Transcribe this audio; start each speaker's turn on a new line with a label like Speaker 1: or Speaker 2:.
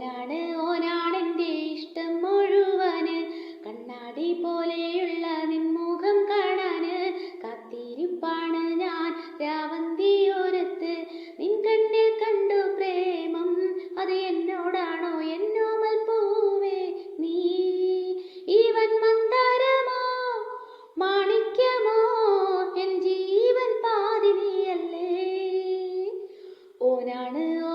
Speaker 1: ഓനാണ് ഓനാണെന്റെ ഇഷ്ടം മുഴുവൻ. കണ്ണാടി പോലെയുള്ള നിൻമുഖം കാണാന് കാത്തിരിപ്പാണ് ഞാൻ. രാവന്തിയോരത്ത് നിൻ കണ്ണിൽ കണ്ടു പ്രേമം. അത് എന്നോടാണോ എന്നോ മൽപ്പൂവേ നീ? ഈവൻ മന്ദാരമോ മാണിക്യമോ എൻ ജീവൻ പാതിനിയല്ലേ? ഓനാണ് ഓ